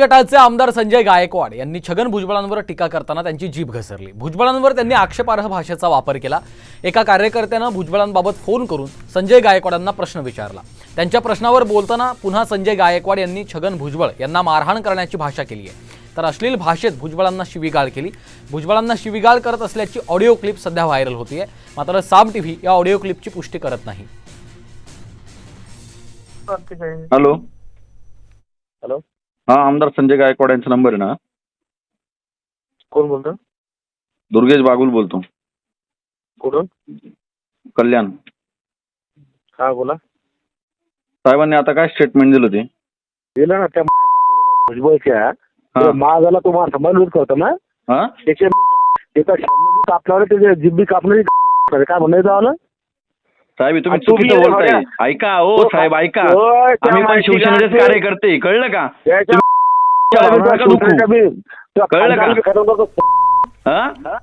गटाचे आमदार संजय गायकवाड यांनी छगन भुजबळांवर टीका करताना त्यांची जीभ घसरली. भुजबळांवर त्यांनी आक्षेपार्ह भाषेचा वापर केला. एका कार्यकर्त्यानं भुजबळांबाबत फोन करून संजय गायकवाडांना प्रश्न विचारला. त्यांच्या प्रश्नावर बोलताना पुन्हा संजय गायकवाड यांनी छगन भुजबळ यांना मारहाण करण्याची भाषा केली आहे. तर अश्लील भाषेत भुजबळांना शिवीगाळ केली. भुजबळांना शिवीगाळ करत असल्याची ऑडिओ क्लिप सध्या व्हायरल होतीये. मात्र साम टीव्ही या ऑडिओ क्लिपची पुष्टी करत नाही. हॅलो. हॅलो. हा आमदार संजय गायकवाड यांचा नंबर आहे ना? कोण बोलतो? दुर्गेश बागुल बोलतो. कुठून? कल्याण. हा बोला. साहेबांनी आता काय स्टेटमेंट दिलं ते? दिलं ना त्या भुजबळच्या. हा. महागाला तुम्हाला समाज करतो ना. हा? त्याचे त्याचा शब्द बी कापणार त्याचे जीभ बी कापणार काय म्हणायचं आलं साहेब हे तुम्ही तुम्ही चुकीचं हे बोलताय बघा. ऐका हो तो- साहेब ऐका त्या आम्ही पण शिवसेनेचेच ते- कार्यकर्ते कळलं का त्याच्या तुम्ही भावना नका दुखू. शिवसेनेच्या बी- त्या कळलं का? खासदाराला खतम करतो. हा हा?